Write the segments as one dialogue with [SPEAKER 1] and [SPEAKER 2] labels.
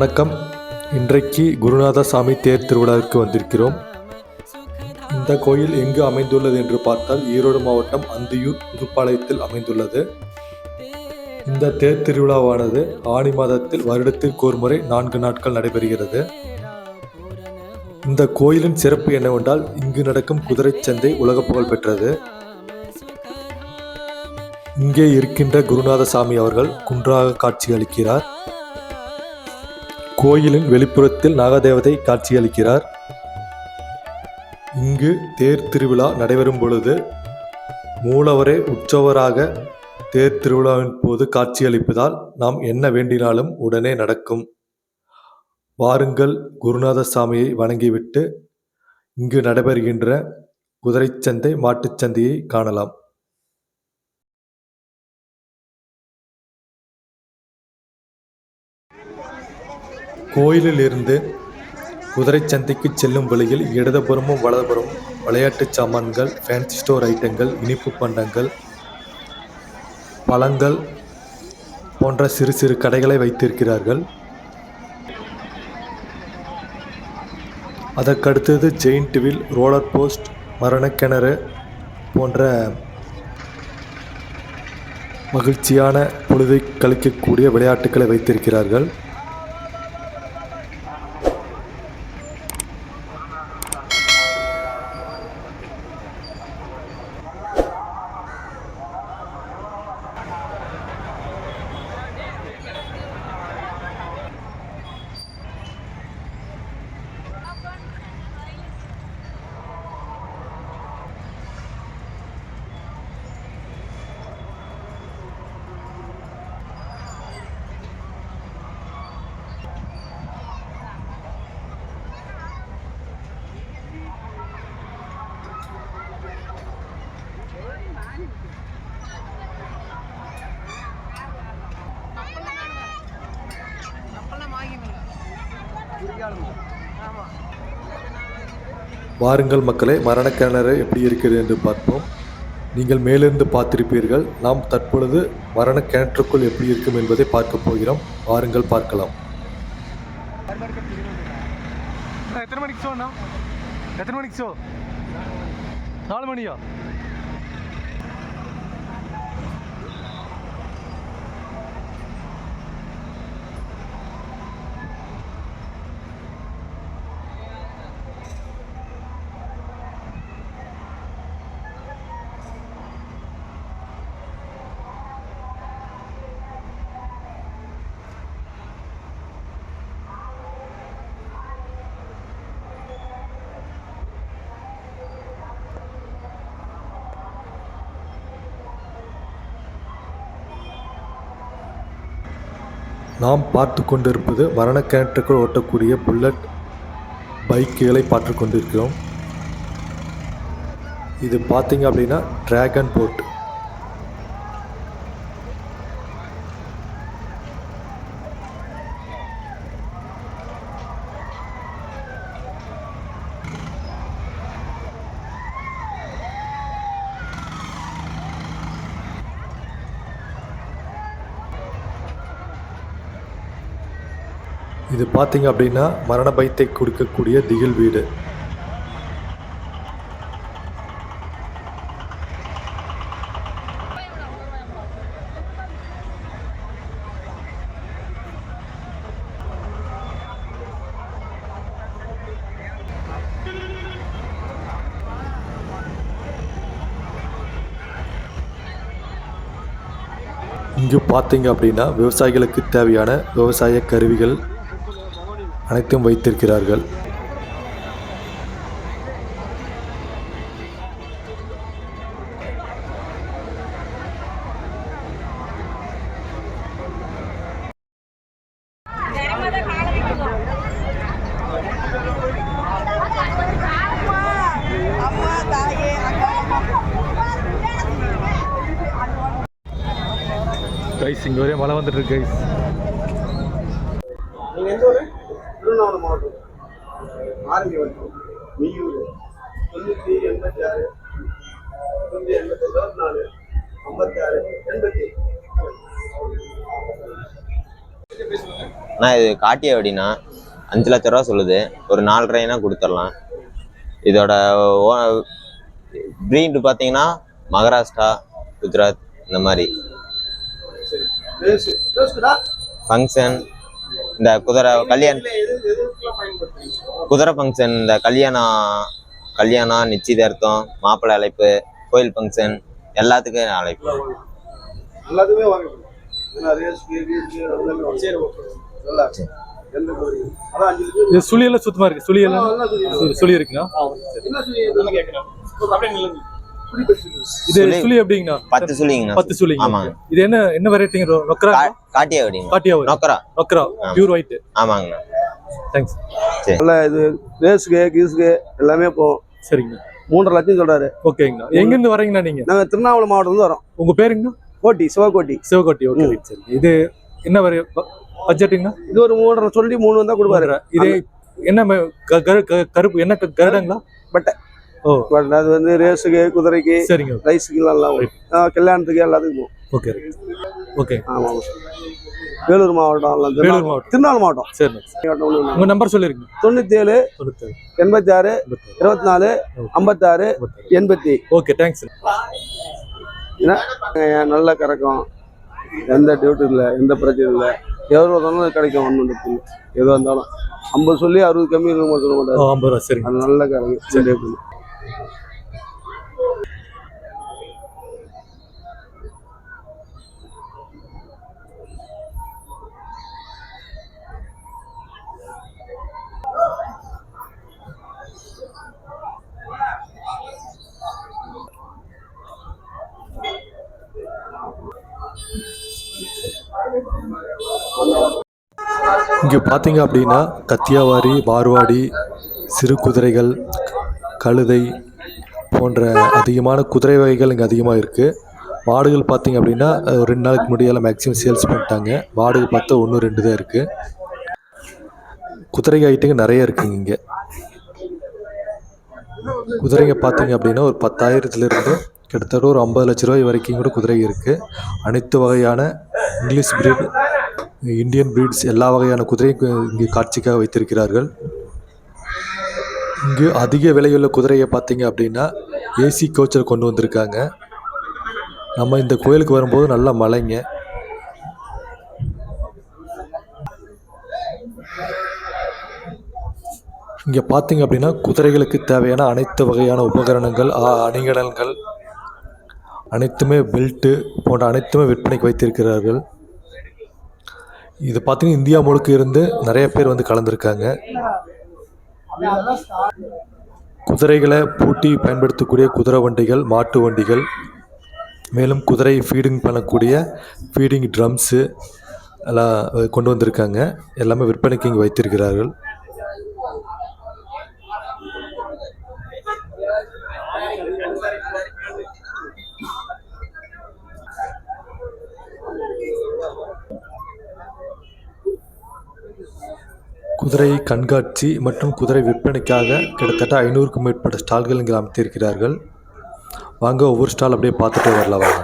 [SPEAKER 1] வணக்கம். இன்றைக்கு குருநாதசாமி தேர் திருவிழாவிற்கு வந்திருக்கிறோம். இந்த கோயில் எங்கு அமைந்துள்ளது என்று பார்த்தால் ஈரோடு மாவட்டம் அந்தியூர் புதுப்பாளையத்தில் அமைந்துள்ளது. இந்த தேர் திருவிழாவானது ஆணி மாதத்தில் வருடத்திற்கு ஒரு முறை நான்கு நாட்கள் நடைபெறுகிறது. இந்த கோயிலின் சிறப்பு என்னவென்றால் இங்கு நடக்கும் குதிரை சந்தை உலக புகழ் பெற்றது. இங்கே இருக்கின்ற குருநாதசாமி அவர்கள் குன்றாக காட்சி அளிக்கிறார். கோயிலின் வெளிப்புறத்தில் நாகதேவதை காட்சியளிக்கிறார். இங்கு தேர் திருவிழா நடைபெறும் பொழுது மூலவரே உற்சவராக தேர் திருவிழாவின் போது காட்சியளிப்பதால் நாம் என்ன வேண்டினாலும் உடனே நடக்கும். வாருங்கள் குருநாதசாமியை வணங்கிவிட்டு இங்கு நடைபெறுகின்ற குதிரைச்சந்தை மாட்டுச்சந்தையை காணலாம். கோயிலில் இருந்து சந்தைக்கு செல்லும் வழியில் இடதுபுறமும் வலதுபுறமும் விளையாட்டு சாமான்கள் ஃபேன்சி ஸ்டோர் ஐட்டங்கள் இனிப்பு பண்டங்கள் பழங்கள் போன்ற சிறு சிறு கடைகளை வைத்திருக்கிறார்கள். அதற்கடுத்தது ஜெயிண்ட் வில் ரோலர் போஸ்ட் மரணக்கிணறு போன்ற மகிழ்ச்சியான பொழுதை கழிக்கக்கூடிய விளையாட்டுக்களை வைத்திருக்கிறார்கள். வாருங்கள் மக்களே மரணக்கிணறு எப்படி இருக்கிறது என்று பார்ப்போம். நீங்கள் மேலிருந்து பார்த்திருப்பீர்கள் நாம் தற்பொழுது மரணக்கிணற்றுக்குள் எப்படி இருக்கும் என்பதை பார்க்க போகிறோம். வாருங்கள் பார்க்கலாம்.
[SPEAKER 2] எத்தனை மணிக்கு ஷோண்ணா எத்தனை மணிக்கு ஷோ நாலு மணியா?
[SPEAKER 1] நாம் பார்த்து கொண்டிருப்பது மரணக்கிணற்றுக்குள் ஓட்டக்கூடிய புல்லட் பைக்குகளை பார்த்து கொண்டிருக்கிறோம். இது பார்த்தீங்க அப்படின்னா ட்ராகன் போர்ட் இது பார்த்தீங்க அப்படின்னா மரண பயத்தை கொடுக்கக்கூடிய திகில் வீடு. இங்கு பார்த்தீங்க அப்படின்னா விவசாயிகளுக்கு தேவையான விவசாய கருவிகள் அனைத்தும் வைத்திருக்கிறார்கள். கைஸ் இங்கே ஒரே மழை வந்துட்டு இருக்கு கைஸ்
[SPEAKER 3] நீங்கள் எந்த ஊர் திருவண்ணாமலை மாவட்டம் ஆரம்பி வட்டம் மெய்யூர் தொண்ணூற்றி எண்பத்தி ஆறு தொண்ணூற்றி எண்பத்தி இருபத்தி நாலு ஐம்பத்தி ஆறு எண்பத்தி
[SPEAKER 4] அண்ணா இது காட்டிய வெடிண்ணா அஞ்சு லட்ச ரூபா சொல்லுது. ஒரு நாலரைனா கொடுத்துடலாம். இதோட ப்ரீடு பார்த்தீங்கன்னா மகாராஷ்டிரா குஜராத் இந்த மாதிரி. ஃபங்க்ஷன் இந்த குதிரை கல்யாண குதிரை ஃபங்க்ஷன் இந்த கல்யாணம் கல்யாணம் நிச்சயதார்த்தம் மாப்பிள்ளை அழைப்பு கோயில் ஃபங்க்ஷன் எல்லாத்துக்கும் அழைப்பு.
[SPEAKER 1] சுழியெல்லாம் சுத்தமா இருக்கு. சுழியெல்லாம் சுழி இருக்குண்ணா இது.
[SPEAKER 4] சுழி.
[SPEAKER 1] எப்படிங்கண்ணா?
[SPEAKER 4] பத்து சொல்லிங்கண்ணா
[SPEAKER 1] பத்து சுழிங்க.
[SPEAKER 4] ஆமாங்க.
[SPEAKER 1] இது என்ன என்ன வெரைட்டிங்க நொக்கரா?
[SPEAKER 4] காட்டிய வெடிங்க.
[SPEAKER 1] காட்டியா
[SPEAKER 4] நொக்கரா.
[SPEAKER 1] நொக்கரா. பியூர் ஒயிட்
[SPEAKER 4] ஆமாங்கண்ணா.
[SPEAKER 1] தேங்க்ஸ்
[SPEAKER 3] நல்லா இது ரேஸுக்கு கீஸுக்கு எல்லாமே போகும்
[SPEAKER 1] சரிங்க
[SPEAKER 3] மூன்றரை லட்சம் சொல்றாரு.
[SPEAKER 1] ஓகேங்கண்ணா. எங்க இருந்து வரீங்கண்ணா நீங்க?
[SPEAKER 3] நாங்க திருவண்ணாமலை மாவட்டத்துல வரோம்.
[SPEAKER 1] உங்க பேருங்கண்ணா?
[SPEAKER 3] கோட்டி சிவகோட்டி.
[SPEAKER 1] சிவகோட்டி. ஓகே சரி. இது என்ன வரை பட்ஜெட்டுங்கண்ணா
[SPEAKER 3] இது ஒரு மூன்றரை சொல்லி மூணு வந்தா கொடுப்பாரு.
[SPEAKER 1] இது என்ன ம- க- கரு- க- கருப்பு என்ன க- கருடங்களா?
[SPEAKER 3] பட்டை.
[SPEAKER 1] ஓ.
[SPEAKER 3] பட் அது வந்து ரேஸுக்கு குதிரைக்கு
[SPEAKER 1] சரிங்க.
[SPEAKER 3] ரைஸுக்கு எல்லாம் கல்யாணத்துக்கு எல்லாத்துக்கும் போகும்.
[SPEAKER 1] Okay okay.
[SPEAKER 3] ஆமா வேலூர் மாவட்டம்
[SPEAKER 1] வேலூர் மாவட்டம்.
[SPEAKER 3] திருநாள் மாவட்டம். ஒண்ணு.
[SPEAKER 1] உங்க நம்பர் சொல்லிருங்க.
[SPEAKER 3] தொண்ணூத்தி ஏழு எண்பத்தி ஆறு இருபத்தி நாலு. ஐம்பத்தாறு. எண்பத்தி.
[SPEAKER 1] ஓகே தேங்க்ஸ்
[SPEAKER 3] அஹ், நல்ல கறக்கும். எந்த டியூட்டி இல்லை எந்த பிரச்சனையும் இல்லை. எவ்வளோ வந்தாலும் கிடைக்கும் இல்லை. எதுவாக இருந்தாலும் ஐம்பது சொல்லி அறுபது கம்மி சொல்ல மாட்டாரு.
[SPEAKER 1] ஐம்பது ரூபா
[SPEAKER 3] நல்ல கறக்கும். சரி.
[SPEAKER 1] இங்கே பார்த்தீங்க அப்படின்னா கத்தியாவாரி மார்வாடி சிறு குதிரைகள் கழுதை போன்ற அதிகமான குதிரை வகைகள் இங்கே அதிகமாக இருக்குது மாடுகள் பார்த்தீங்க அப்படின்னா ஒரு ரெண்டு நாளுக்கு முன்னாடியெல்லாம் மேக்ஸிமம் சேல்ஸ் பண்ணிட்டாங்க. மாடுகள் பார்த்தா ஒன்று ரெண்டு தான் இருக்குது குதிரை ஐட்டங்க நிறைய இருக்குங்க இங்கே. குதிரைங்க பார்த்தீங்க அப்படின்னா ஒரு பத்தாயிரத்துலேருந்து கிட்டத்தட்ட ஒரு ஐம்பது லட்ச ரூபாய் வரைக்கும் கூட குதிரை இருக்குது அனைத்து வகையான இங்கிலீஷ் பிரீட் இந்தியன் பிரீட்ஸ் எல்லா வகையான குதிரையும் இங்கு காட்சிக்காக வைத்திருக்கிறார்கள். இங்கு அதிக விலையுள்ள குதிரையை பார்த்தீங்க அப்படின்னா ஏசி கோச்சர் கொண்டு வந்திருக்காங்க. நம்ம இந்த கோயிலுக்கு வரும்போது நல்ல மழைங்க இங்கே பார்த்தீங்க அப்படின்னா குதிரைகளுக்கு தேவையான அனைத்து வகையான உபகரணங்கள் ஆ- அனைத்துமே பெல்ட்டு போன்ற அனைத்துமே விற்பனைக்கு வைத்திருக்கிறார்கள். இது பார்த்தீங்கன்னா இந்தியா முழுக்க இருந்து நிறைய பேர் வந்து கலந்துருக்காங்க. குதிரைகளை பூட்டி பயன்படுத்தக்கூடிய குதிரை வண்டிகள் மாட்டு வண்டிகள் மேலும் குதிரை ஃபீடிங் பண்ணக்கூடிய ஃபீடிங் ட்ரம்ஸு எல்லாம் கொண்டு வந்திருக்காங்க. எல்லாமே விற்பனைக்கு இங்கே வைத்திருக்கிறார்கள். குதிரை கண்காட்சி மற்றும் குதிரை விற்பனைக்காக கிட்டத்தட்ட ஐநூறுக்கும் மேற்பட்ட ஸ்டால்கள் இங்கே அமைத்திருக்கிறார்கள். வாங்க ஒவ்வொரு ஸ்டால் அப்படியே பார்த்துட்டே வரலாம் வாங்க.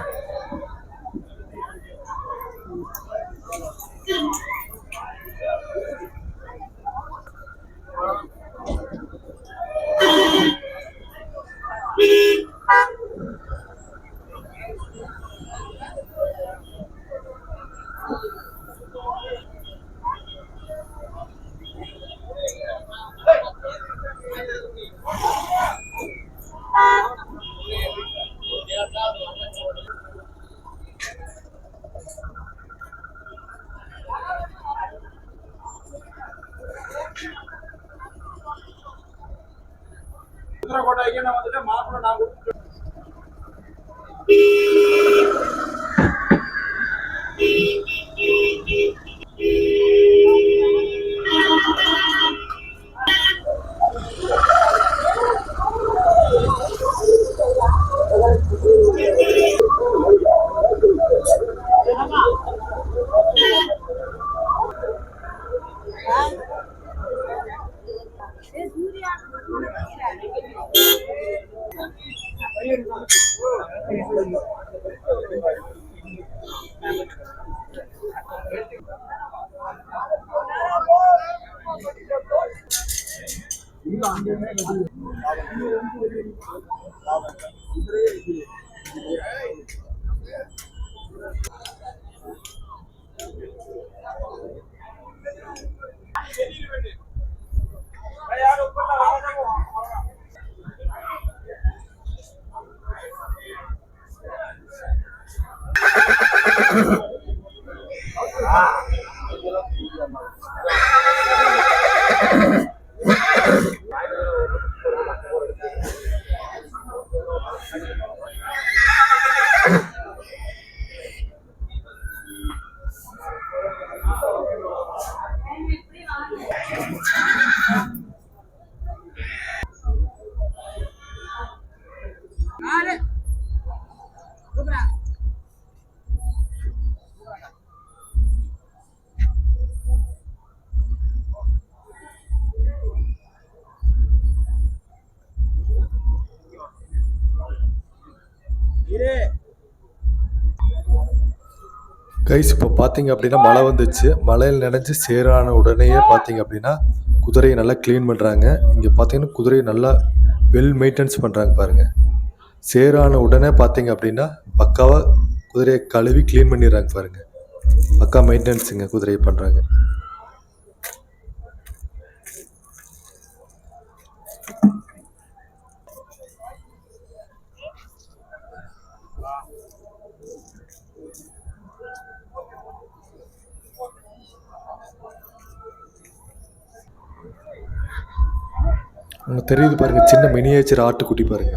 [SPEAKER 1] 이거 안 되네. கைஸ் இப்போ பார்த்தீங்க அப்படின்னா மழை வந்துச்சு. மழையில் நினைஞ்சு சேரான உடனேயே பார்த்தீங்க அப்படின்னா குதிரையை நல்லா க்ளீன் பண்ணுறாங்க இங்கே பார்த்தீங்கன்னா குதிரையை நல்லா வெல் மெயின்டெனன்ஸ் பண்ணுறாங்க பாருங்கள் சேரான உடனே பார்த்தீங்க அப்படின்னா பக்காவாக குதிரையை கழுவி க்ளீன் பண்ணிடுறாங்க பாருங்கள் பக்கா மெயின்டெனன்ஸுங்க குதிரையை பண்ணுறாங்க உங்களுக்கு தெரியுது பாருங்க சின்ன மினியேச்சர் ஆட்டுக்குட்டி பாருங்க.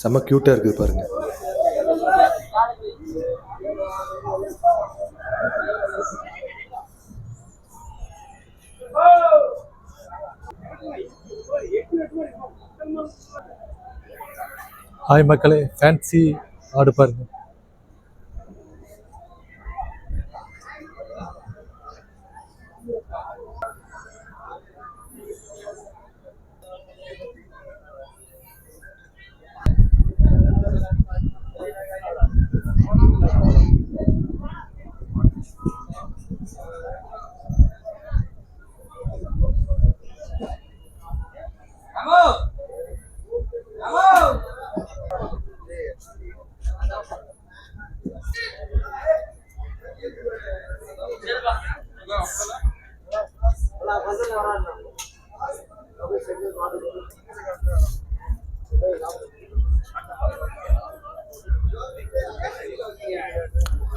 [SPEAKER 1] செம்ம க்யூட்டாக இருக்குது பாருங்க. ஹாய் மக்களே ஃபேன்சி ஆடு பாருங்க.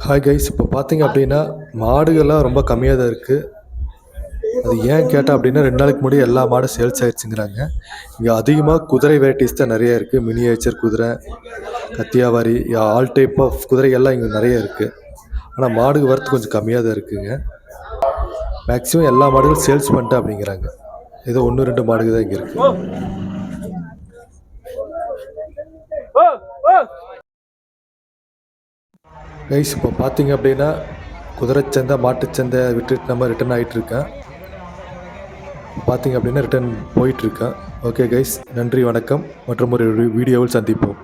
[SPEAKER 1] ஹாய் கைஸ் இப்போ பார்த்தீங்க அப்படின்னா மாடுகள்லாம் ரொம்ப கம்மியாக தான் இருக்குது அது ஏன் கேட்டால் அப்படின்னா ரெண்டு நாளைக்கு முன்னாடி எல்லா மாடும் சேல்ஸ் ஆயிடுச்சுங்கிறாங்க. இங்கே அதிகமாக குதிரை வெரைட்டிஸ் தான் நிறைய இருக்குது மினியேச்சர் குதிரை கத்தியாவாரி ஆல் டைப் ஆஃப் குதிரைகள்லாம் இங்கே நிறைய இருக்குது ஆனால் மாடுக்கு வரத்து கொஞ்சம் கம்மியாக தான் இருக்குங்க. மேக்ஸிமம் எல்லா மாடுகளும் சேல்ஸ் பண்ணிட்டேன் அப்படிங்கிறாங்க. ஏதோ ஒன்று ரெண்டு மாடுகள் தான் இங்கே இருக்குது கைஸ் இப்போ பார்த்தீங்க அப்படின்னா குதிரைச்சந்தை மாட்டுச்சந்தை விட்டுட்டு நம்ம ரிட்டர்ன் ஆகிட்டுருக்கேன் பார்த்தீங்க அப்படின்னா ரிட்டர்ன் போயிட்டுருக்கேன் ஓகே கைஸ் நன்றி வணக்கம். மற்றும் ஒரு வீடியோவில் சந்திப்போம்.